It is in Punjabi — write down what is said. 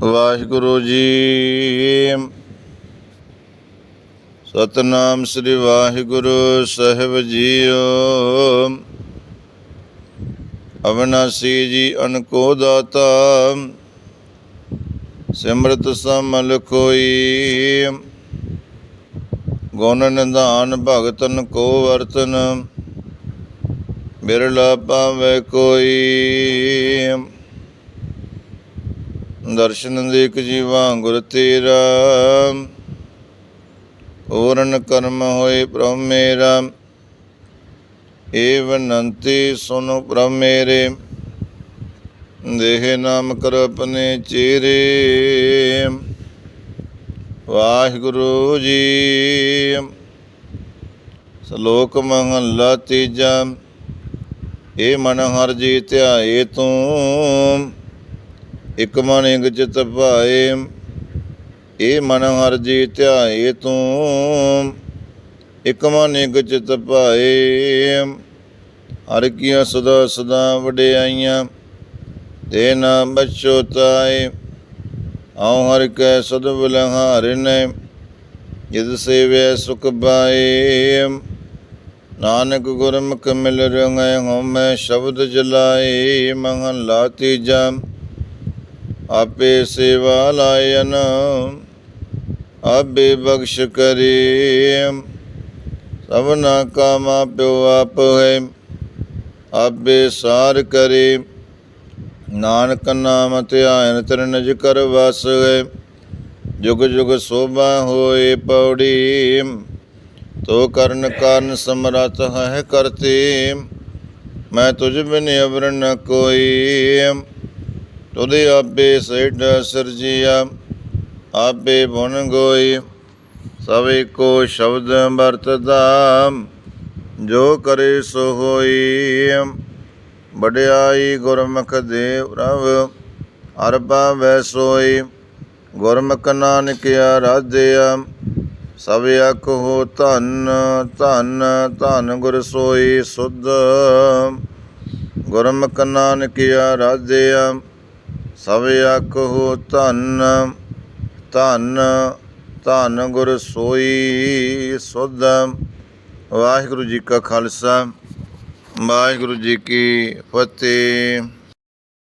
ਵਾਹਿਗੁਰੂ ਜੀ। ਸਤਨਾਮ ਸ੍ਰੀ ਵਾਹਿਗੁਰੂ ਸਾਹਿਬ ਜੀਓ। ਅਵਨਾਸੀ ਜੀ ਅਨਕੋ ਦਾਤਾ, ਸਿਮਰਤ ਸਮਲ ਕੋਈ। ਗੁਣ ਨਿਧਾਨ ਭਗਤਨ ਕੋ ਵਰਤਨ, ਬਿਰਲਾ ਪਾਵੇ ਕੋਈ। ਦਰਸ਼ਨ ਦੇਖ ਜੀਵਾ ਗੁਰ ਤੇਰਾ। ਪੂਰਨ ਕਰਮ ਹੋਏ ਪ੍ਰਭ ਮੇਰਾ। ਏ ਬਨੰਤੀ ਸੁਨੋ ਪ੍ਰਭ ਮੇਰੇ। ਦੇਹ ਨਾਮ ਕਰ ਆਪਣੇ ਚੇਰੇ। ਵਾਹਿਗੁਰੂ ਜੀ। ਸ਼ਲੋਕ ਮਹਲਾ ਤੀਜਾ। ਏ ਮਨ ਹਰ ਜੀ ਧਿਆਏ ਤੂੰ। ਇਕ ਮਨ ਇਕ ਚਿਤ ਭਾਏ ਏ ਮਨ ਹਰ ਜੀ ਧਿਆਏ ਤੂੰ। ਇਕ ਮਨ ਇਕ ਚਿਤ ਭਾਏ, ਹਰ ਕੀਆਂ ਸਦਾ ਸਦਾ ਵਡਿਆਈਆਂ, ਤੇ ਨਾ ਬਚੋ ਤਾਏ। ਆਉ ਹਰ ਕੈ ਸਦ ਬਲਹਾਰ ਨੇ, ਜਿਦ ਸੇਵੈ ਸੁਖ ਪਾਏ ਨਾਨਕ ਗੁਰਮੁਖ ਮਿਲ ਰੰਗੈ ਹਉਮੈ, ਸ਼ਬਦ ਜਲਾਏ ਮਹਲਾ ਤੀਜਾ। ਆਪੇ ਸੇਵਾ ਲਾਇਨ, ਆਪੇ ਬਖਸ਼ ਕਰੇ। ਸਭਨਾ ਕਾ ਮਾ ਪਿਓ ਆਪ ਹੈ, ਆਪੇ ਸਾਰ ਕਰੇ। ਨਾਨਕ ਨਾਮ ਧਿਆਨ ਤਰਨ ਕਰ ਵਸ ਹੈ, ਜੁਗ ਜੁਗ ਸੋਭਾ ਹੋਏ ਪੌੜੀ। ਤੋ ਕਰਨ ਕਾਰਨ ਸਮਰਥ ਹੈ ਕਰਤੇ, ਮੈਂ ਤੁਝ ਬਿਨ ਅਵਰ ਕੋਈ। ਤੁਦੇ ਆਪੇ ਸੇਡ ਸਰਜੀਆ ਆਪੇ ਬੁਨ ਗੋਈ ਸਵੇ ਕੋ ਸ਼ਬਦ ਵਰਤਦਾ, ਜੋ ਕਰੇ ਸੋ ਹੋਈ। ਵਡਿਆਈ ਗੁਰਮੁਖ ਦੇਵ ਪ੍ਰਭ, ਹਰ ਪਾਵੈ ਸੋਈ। ਗੁਰਮੁਖ ਨਾਨਕ ਆਰਾਧਿਆ, ਸਭ ਅਕ ਹੋ ਧਨ ਧਨ ਧਨ ਗੁਰ ਸੋਈ ਸੁਧ। ਗੁਰਮੁਖ ਨਾਨਕ ਆਰਾਧਿਆ ਸਭ ਅਕ ਹੋ ਧਨ ਧਨ ਧਨ ਗੁਰ ਸੋਈ ਸੁਧ। ਵਾਹਿਗੁਰੂ ਜੀ ਕਾ ਖਾਲਸਾ, ਵਾਹਿਗੁਰੂ ਜੀ ਕੀ ਫਤਿਹ।